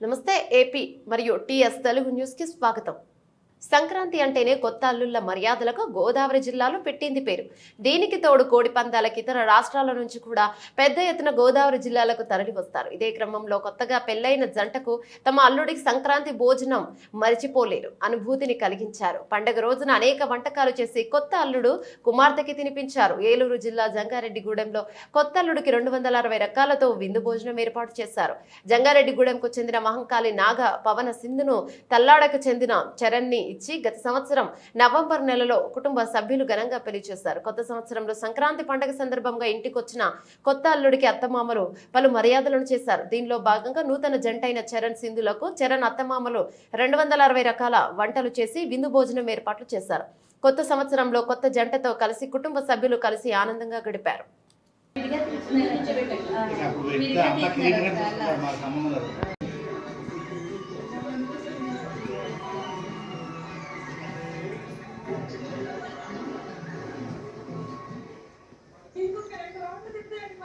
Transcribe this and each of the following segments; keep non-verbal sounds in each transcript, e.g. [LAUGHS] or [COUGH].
నమస్తే ఏపీ మరియు టిఎస్ తెలుగు న్యూస్కి స్వాగతం. సంక్రాంతి అంటేనే కొత్త అల్లుళ్ళ మర్యాదలకు గోదావరి జిల్లాలో పెట్టింది పేరు. దీనికి తోడు కోడి పందాలకి ఇతర రాష్ట్రాల నుంచి కూడా పెద్ద ఎత్తున గోదావరి జిల్లాలకు తరలి వస్తారు. ఇదే క్రమంలో కొత్తగా పెళ్ళైన జంటకు తమ అల్లుడికి సంక్రాంతి భోజనం మరిచిపోలేరు. అనుభూతిని కలిగించారు. పండగ రోజున అనేక వంటకాలు చేసి కొత్త అల్లుడు కుమార్తెకి తినిపించారు. ఏలూరు జిల్లా జంగారెడ్డిగూడెంలో కొత్త అల్లుడికి రెండు వందల అరవై రకాలతో విందు భోజనం ఏర్పాటు చేశారు. జంగారెడ్డిగూడెంకు చెందిన మహంకాళి నాగ పవన సింధును తల్లాడకు చెందిన చరణ్ని ఇచ్చి గత సంవత్సరం నవంబర్ నెలలో కుటుంబ సభ్యులు ఘనంగా పెళ్ళి చేశారు. కొత్త సంవత్సరంలో సంక్రాంతి పండుగ సందర్భంగా ఇంటికొచ్చిన కొత్త అల్లుడికి అత్తమామలు పలు మర్యాదలను చేశారు. దీనిలో భాగంగా నూతన జంటైన చరణ్ సింధులకు చరణ్ అత్తమామలు రెండు వందల అరవై రకాల వంటలు చేసి విందు భోజనం ఏర్పాట్లు చేశారు. కొత్త సంవత్సరంలో కొత్త జంటతో కలిసి కుటుంబ సభ్యులు కలిసి ఆనందంగా గడిపారు.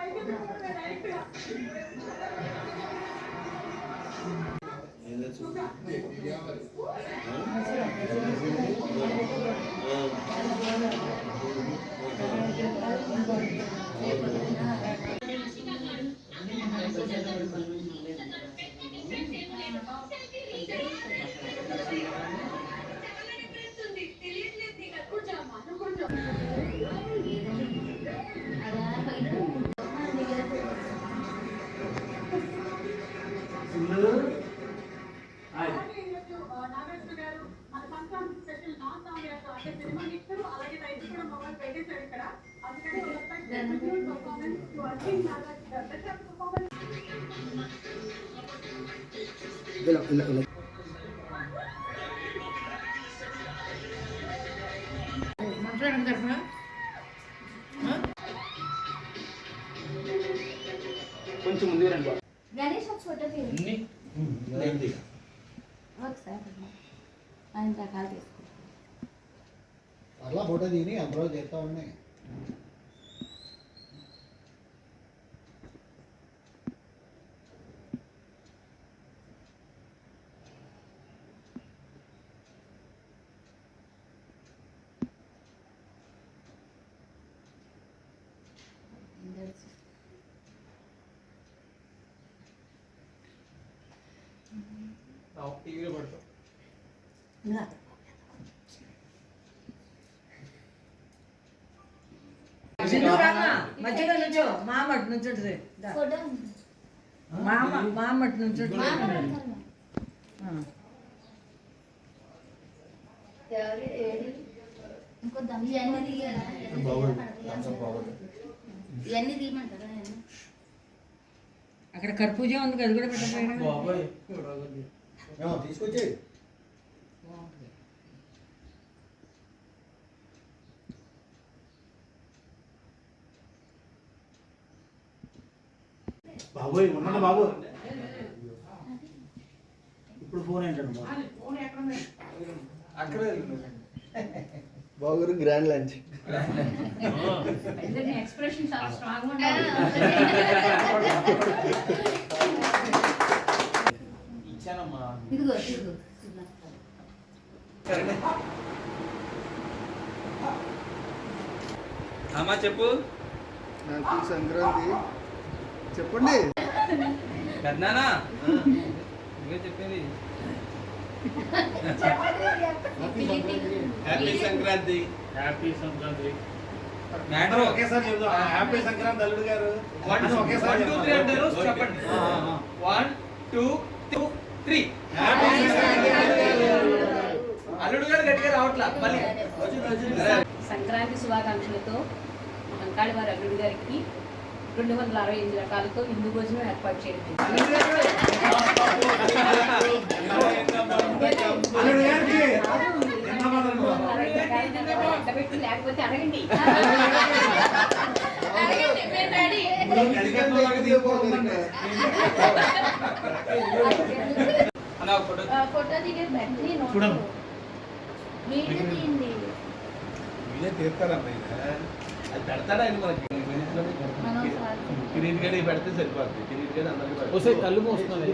Yeah, that's what I'm saying. మా సంబంధం లేదు కొంచెం ముందు రండి. గణేష్ ఒక ఫోటో తీయండి. ఆయన రకాలు అట్లా ఫోటో చేస్తా ఉన్నాయి చిన్ను రామా మధ్యలో నుంచో మామట్ నుంచుంటది మామ మామట్ నుంచుంటది మా ఇంకో దమ్ ఇవన్నీ ఇవన్నీ తీయమంటారా అక్కడ కర్పూజం ఉంది కదా, అది కూడా పెట్టకపోయినా? తీసుకొచ్చి. బాబోయ్ ఉండండి బాబు? ఇప్పుడు ఫోన్ ఏంటండి బాబు అక్కడే బాగురు గ్రాండ్ లంచ్. ఎక్స్ప్రెషన్ చాలా స్ట్రాంగ్ [LAUGHS] అమ్మా చెప్పు. నాకు సంక్రాంతి. చెప్పండి. పెద్దనానా నువ్వే చెప్పేది. Happy Sankranti. Happy Sankranti. Matter ఒకేసారి చెప్దాం హ్యాపీ సంక్రాంతి అల్లుడు గారు. వన్ ఒకేసారి టూ త్రీ అంటారు చెప్దాం. చెప్పండి. One two two three Sankranti అల్లుడు గారు గట్టిగా రావట్లా? మళ్ళీ. సంక్రాంతి శుభాకాంక్షలతో అంకాళి వారి అల్లుడి గారికి రెండు వందల అరవై ఎనిమిది రకాలతో విందు భోజనం ఏర్పాటు చేయడం లేకపోతే అడగండి ఫోటో దిగే బ్యాటరీ. వీడియో తీయండి తీస్తారమ్మా. అది పెడతాడా ఇది మనకి? మనం సార్ కిరీట్ గడి పెడితే సరిపోద్ది. కిరీట్ గడి అందరికీ పెడితే. వస్తే కళ్ళు మూస్తున్నాయి.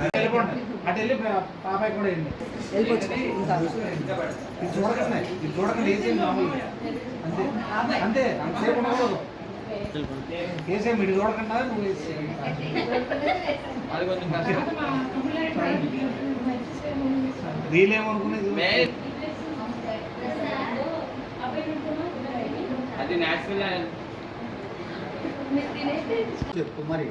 అటు వెళ్ళి పాపాయి కూడా వెళ్ళి ఇది చూడకండి ఇది చూడకండి వేసేయండి మామూలుగా అంతే అంతే అంతసేపు ఉండకూడదు వేసేయం ఇటు చూడకుండా నువ్వు అది కొంచెం కష్టం మే అది న్యాచురల్ చెప్పు మరి.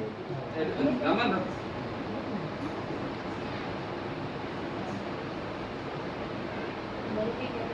வருவீர்கள்